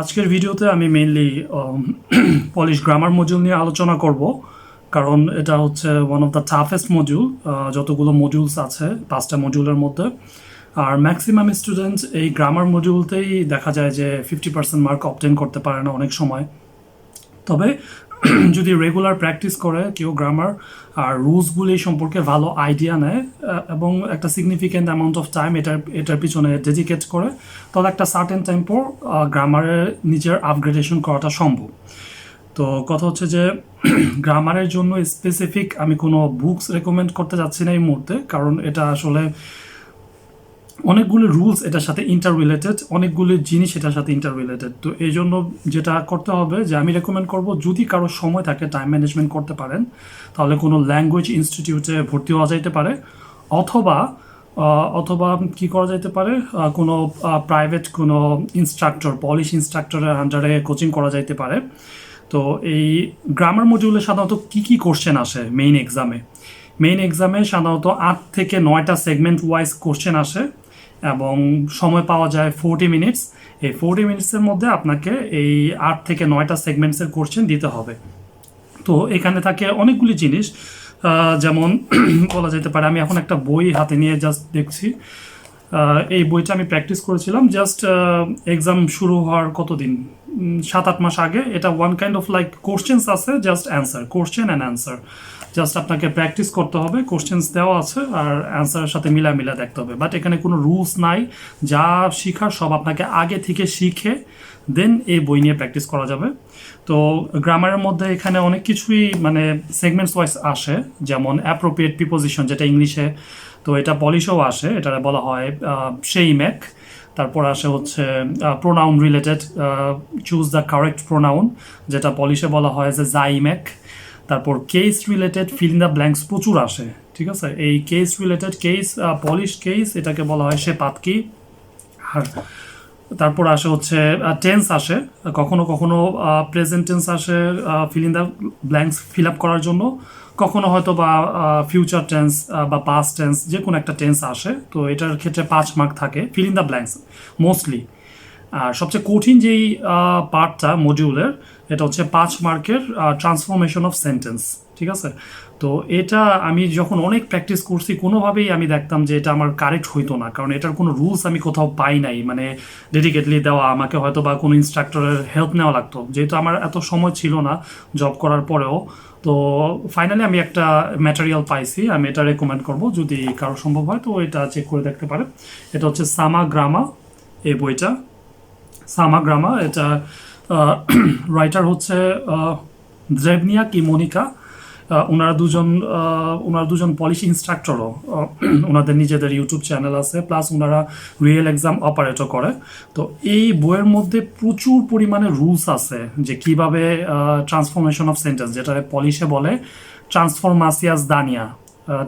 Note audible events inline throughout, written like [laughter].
আজকের ভিডিওতে আমি মেইনলি পলিশ গ্রামার মডিউল নিয়ে আলোচনা করব। কারণ এটা হচ্ছে one of the toughest module যতগুলো মডিউলস আছে, পাঁচটা মডিউলের মধ্যে। আর ম্যাক্সিমাম স্টুডেন্টস এই গ্রামার মডিউলতেই দেখা যায় যে ফিফটি পার্সেন্ট মার্ক অবটেন করতে পারে না অনেক সময়। তবে [clears throat] যদি রেগুলার প্র্যাকটিস করে কেউ গ্রামার আর রুলসগুলি সম্পর্কে ভালো আইডিয়া নেয় এবং একটা সিগনিফিক্যান্ট অ্যামাউন্ট অফ টাইম এটার এটার পিছনে ডেডিকেট করে, তাহলে একটা সার্টেন টাইম পর গ্রামারে নিজের আপগ্রেডেশন করাটা সম্ভব। তো কথা হচ্ছে যে [clears throat] গ্রামারের জন্য স্পেসিফিক আমি কোনো বুকস রেকমেন্ড করতে যাচ্ছি না এই মুহূর্তে, কারণ এটা আসলে অনেকগুলো রুলস এটার সাথে ইন্টার রিলেটেড অনেকগুলো জিনিস এটার সাথে ইন্টার রিলেটেড তো এই জন্য যেটা করতে হবে যে আমি রেকমেন্ড করব, যদি কারও সময় থাকে টাইম ম্যানেজমেন্ট করতে পারেন, তাহলে কোনো ল্যাঙ্গুয়েজ ইনস্টিটিউটে ভর্তি হওয়া যাইতে পারে। অথবা অথবা কি করা যেতে পারে কোনো প্রাইভেট কোনো ইনস্ট্রাক্টর পলিশ ইনস্ট্রাক্টরের আন্ডারে কোচিং করা যাইতে পারে। তো এই গ্রামার মডিউলে সাধারণত কি কি কোশ্চেন আসে মেইন এক্সামে মেইন এক্সামে সাধারণত আট থেকে নয়টা সেগমেন্ট ওয়াইজ কোশ্চেন আসে। এবং সময় পাওয়া যায় ফোরটি মিনিটস এই ফোরটি মিনিটসের মধ্যে আপনাকে এই আট থেকে নয়টা সেগমেন্টসের কোশ্চেন দিতে হবে। তো এখানে থাকে অনেকগুলি জিনিস। যেমন [clears throat] বলা যেতে পারে, আমি এখন একটা বই হাতে নিয়ে জাস্ট দেখছি। এই বইটা আমি প্র্যাকটিস করেছিলাম জাস্ট এক্সাম শুরু হওয়ার কতদিন? সাত আট মাস আগে। এটা one kind of like questions আছে just answer question and answer just আপনাকে প্র্যাকটিস করতে হবে কোশ্চেন্স দেওয়া আছে, আর অ্যান্সারের সাথে মিলা মিলা দেখতে হবে। বাট এখানে কোনো রুলস নাই, যা শেখার সব আপনাকে আগে থেকে শিখে দেন এই বই নিয়ে প্র্যাকটিস করা যাবে। তো গ্রামারের মধ্যে এখানে অনেক কিছুই মানে সেগমেন্টস ওয়াইজ আসে, যেমন অ্যাপ্রোপ্রিয়েট প্রিপোজিশন যেটা ইংলিশে তো এটা পলিশও আসে এটা বলা হয় সেই ম্যাক। তারপর আসে হচ্ছে pronoun related choose the correct pronoun যেটা পলিশে বলা হয় যে জাইম্যাক তারপর case related fill in the blanks প্রচুর আসে, ঠিক আছে? এই case related case Polish case এটাকে বলা হয় সে পাতকি আর তারপর আসে হচ্ছে টেন্স আসে, কখনো কখনো প্রেজেন্ট টেন্স আসে fill in the blanks fill up করার জন্য। কখনো হয়তো বা ফিউচার টেন্স বা পাস্ট টেন্স যে কোনো একটা টেন্স আসে, তো এটার ক্ষেত্রে পাঁচ মার্ক থাকে fill in the blanks mostly আর সবচেয়ে কঠিন যেই পার্টটা মডিউলের এটা হচ্ছে পাঁচ মার্কের ট্রান্সফরমেশন অফ সেন্টেন্স ঠিক আছে? তো এটা আমি যখন অনেক প্র্যাকটিস করছি, কোনোভাবেই আমি দেখতাম যে এটা আমার কারেক্ট হইতো না। কারণ এটার কোনো রুলস আমি কোথাও পাই নাই। মানে ডেডিকেটলি দেওয়া, আমাকে হয়তো বা কোনো ইনস্ট্রাক্টরের হেল্প নেওয়া লাগতো। যেহেতু আমার এত সময় ছিল না জব করার পরেও। তো ফাইনালি আমি একটা ম্যাটেরিয়াল পাইছি। আমি এটা রেকমেন্ড করব। যদি কারও সম্ভব হয় তো এটা চেক করে দেখতে পারে এটা হচ্ছে সামা গ্রামা এই বইটা। সামাগ্রামা এটা রাইটার [clears throat] হচ্ছে দ্রেবনিয়া কি মনিকা ওনারা দুজন ওনারা দুজন পলিশ ইনস্ট্রাক্টরও ওনাদের নিজেদের ইউটিউব চ্যানেল আছে প্লাস ওনারা রিয়েল এক্সাম অপারেটর করে। তো এই বইয়ের মধ্যে প্রচুর পরিমাণে রুলস আছে যে কীভাবে ট্রান্সফরমেশন অফ সেন্টেন্স যেটা পলিশে বলে ট্রান্সফরমাসিয়াস দানিয়া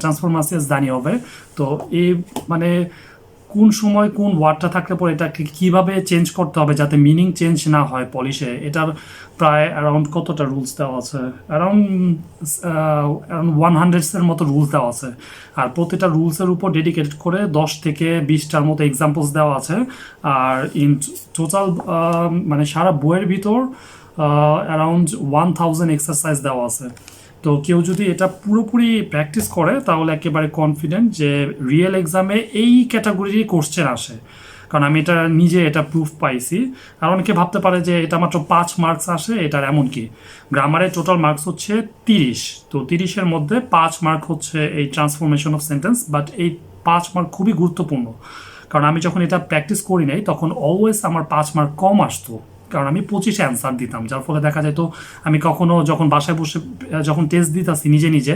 ট্রান্সফরমাসিয়াস দানিয়া হবে তো এই মানে কোন সময় কোন ওয়ার্ডটা থাকলে পরে এটাকে কীভাবে চেঞ্জ করতে হবে যাতে মিনিং চেঞ্জ না হয় পলিশে এটার প্রায় অ্যারাউন্ড কতটা রুলস দেওয়া আছে? অ্যারাউন্ড অ্যারাউন্ড ওয়ান হান্ড্রেডসের মতো রুলস দেওয়া আছে। আর প্রতিটা রুলসের উপর ডেডিকেটেড করে দশ থেকে বিশটার মতো এক্সাম্পলস দেওয়া আছে। আর ইন টোটাল মানে সারা বইয়ের ভিতর অ্যারাউন্ড ওয়ান থাউজেন্ড এক্সারসাইজ দেওয়া আছে। তো কেউ যদি এটা পুরোপুরি প্র্যাকটিস করে, তাহলে একেবারে কনফিডেন্ট যে রিয়েল এক্সামে এই ক্যাটাগরিরই কোশ্চেন আসে। কারণ আমি এটা নিজে এটা প্রুফ পাইছি। আর অনেকে ভাবতে পারে যে এটা মাত্র পাঁচ মার্কস আসে, এটার এমন কি? গ্রামারের টোটাল মার্কস হচ্ছে তিরিশ। তো তিরিশের মধ্যে পাঁচ মার্ক হচ্ছে এই ট্রান্সফরমেশন অফ সেন্টেন্স বাট এই পাঁচ মার্ক খুবই গুরুত্বপূর্ণ। কারণ আমি যখন এটা প্র্যাকটিস করি নাই, তখন অলওয়েজ আমার পাঁচ মার্ক কম আসতো। কারণ আমি পঁচিশে অ্যান্সার দিতাম, যার ফলে দেখা যেত আমি কখনো যখন বাসায় বসে, যখন টেস্ট দিতাছি নিজে নিজে,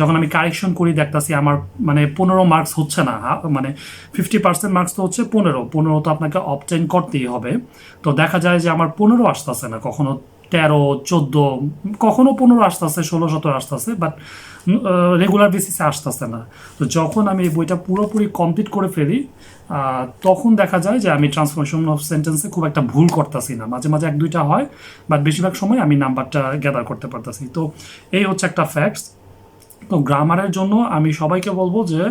যখন আমি কারেকশন করি দেখতাছি আমার মানে পনেরো মার্কস হচ্ছে না মানে ফিফটি পার্সেন্ট মার্কস তো হচ্ছে পনেরো পনেরো তো আপনাকে অবটেন করতেই হবে। তো দেখা যায় যে আমার পনেরো আসতেছে না কখনো তেরো, চোদ্দ, কখনো পনেরো আসতেছে, ষোলো সতেরো আসতেছে বাট রেগুলার বেসিসে আসতেছে না। তো যখন আমি এই বইটা পুরোপুরি কমপ্লিট করে ফেলি তখন দেখা যায় যে আমি ট্রান্সফরমেশন অফ সেন্টেন্সে খুব একটা ভুল করতেছি না। মাঝে মাঝে এক, দুইটা হয় বাট বেশিরভাগ সময় আমি নাম্বারটা গ্যাদার করতে পারতেছি। তো এই হচ্ছে একটা ফ্যাক্টস তো গ্রামারের জন্য আমি সবাইকে বলব যে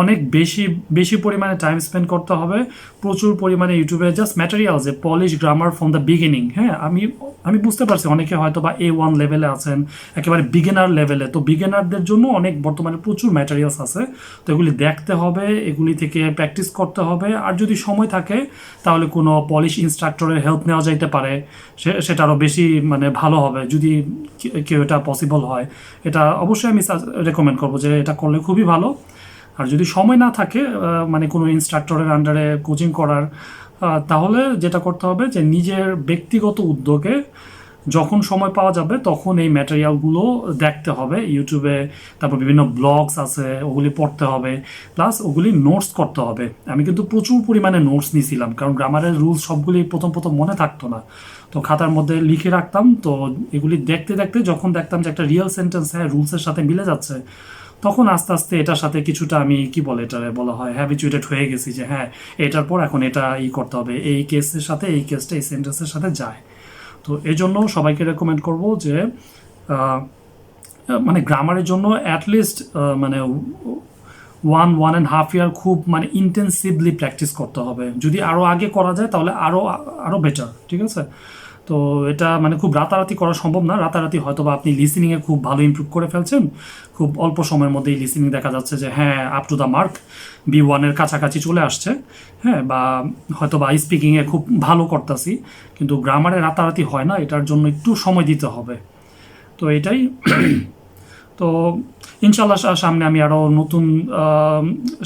অনেক বেশি বেশি পরিমাণে টাইম স্পেন্ড করতে হবে। প্রচুর পরিমাণে ইউটিউবে জাস্ট ম্যাটেরিয়াল যে Polish grammar from the beginning হ্যাঁ? আমি আমি বুঝতে পারছি অনেকে হয়তো বা এ ওয়ান লেভেলে আছেন, একেবারে বিগিনার লেভেলে তো বিগিনারদের জন্য অনেক বর্তমানে প্রচুর ম্যাটেরিয়ালস আছে। তো এগুলি দেখতে হবে, এগুলি থেকে প্র্যাকটিস করতে হবে। আর যদি সময় থাকে, তাহলে কোনো পলিশ ইনস্ট্রাক্টরের হেল্প নেওয়া যাইতে পারে। সেটা আরও বেশি মানে ভালো হবে, যদি কেউ এটা পসিবল হয়। এটা অবশ্যই আমি রেকমেন্ড করব যে এটা করলে খুবই ভালো। আর যদি সময় না থাকে মানে কোনো ইনস্ট্রাক্টরের আন্ডারে কোচিং করার তাহলে যেটা করতে হবে যে নিজের ব্যক্তিগত উদ্যোগে যখন সময় পাওয়া যাবে তখন এই ম্যাটেরিয়ালগুলো দেখতে হবে। ইউটিউবে তারপর বিভিন্ন ব্লগস আছে, ওগুলি পড়তে হবে প্লাস ওগুলি নোটস করতে হবে। আমি কিন্তু প্রচুর পরিমাণে নোটস নিয়েছিলাম, কারণ গ্রামারের রুলস সবগুলি প্রথম প্রথম মনে থাকতো না। তো খাতার মধ্যে লিখে রাখতাম, তো এগুলি দেখতে দেখতে যখন দেখতাম যে একটা রিয়েল সেন্টেন্স হ্যাঁ রুলসের সাথে মিলে যাচ্ছে তখন আস্তে আস্তে এটার সাথে কিছুটা আমি, কি বলে এটা বলা হয় হ্যাবিচুয়েটেড হয়ে গেছি যে হ্যাঁ এটার পর এখন এটা ই করতে হবে। এই কেসের সাথে, এই কেসটা এই সেন্টেন্সের সাথে যায়। তো এই জন্য সবাইকে রেকমেন্ড করব যে মানে গ্রামারের জন্য অ্যাটলিস্ট মানে one one and half year খুব মানে ইন্টেন্সিভলি প্র্যাকটিস করতে হবে। যদি আরও আগে করা যায় তাহলে আরও আরও বেটার ঠিক আছে? তো এটা মানে খুব রাতারাতি করা সম্ভব না। রাতারাতি হয়তো বা আপনি লিসেনিংয়ে খুব ভালো ইমপ্রুভ করে ফেলছেন। খুব অল্প সময়ের মধ্যেই লিসেনিং দেখা যাচ্ছে যে হ্যাঁ up to the mark B ওয়ানের কাছাকাছি চলে আসছে। হ্যাঁ বা হয়তো বা স্পিকিংয়ে খুব ভালো করতেছি, কিন্তু গ্রামারে রাতারাতি হয় না, এটার জন্য একটু সময় দিতে হবে। তো এটাই। তো ইনশাল্লাহ সামনে আমি আরও নতুন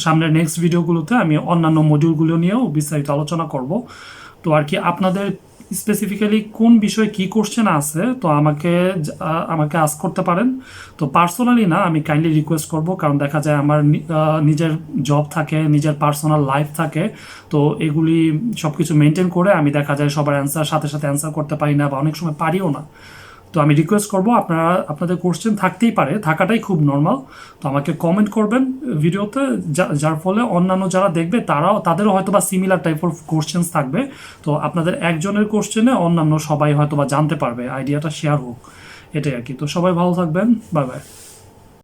সামনের নেক্সট ভিডিওগুলোতে আমি অন্যান্য মডিউলগুলো নিয়েও বিস্তারিত আলোচনা করব। তো আর কি আপনাদের স্পেসিফিক্যালি কোন বিষয়ে কি কোশ্চেন আছে, তো আমাকে আমাকে আস করতে পারেন। তো পার্সোনালি না, আমি কাইন্ডলি রিকোয়েস্ট করব, কারণ দেখা যায় আমার নিজের জব থাকে, নিজের পার্সোনাল লাইফ থাকে, তো এগুলি সব কিছু মেনটেন করে আমি দেখা যায় সবার অ্যান্সার সাথে সাথে অ্যান্সার করতে পারি না বা অনেক সময় পারিও না। তো আমি রিকোয়েস্ট করব, আপনারা, আপনাদের কোশ্চেন থাকতেই পারে, থাকাটাই খুব নর্মাল তো আমাকে কমেন্ট করবেন ভিডিওতে যার ফলে অন্যান্য যারা দেখবে, তারাও, তাদেরও হয়তো বা সিমিলার টাইপ অফ কোশ্চেন্স থাকবে। তো আপনাদের একজনের কোশ্চেনে অন্যান্য সবাই হয়তো বা জানতে পারবে আইডিয়াটা শেয়ার হোক। এটাই আর কি। তো সবাই ভালো থাকবেন বাই বাই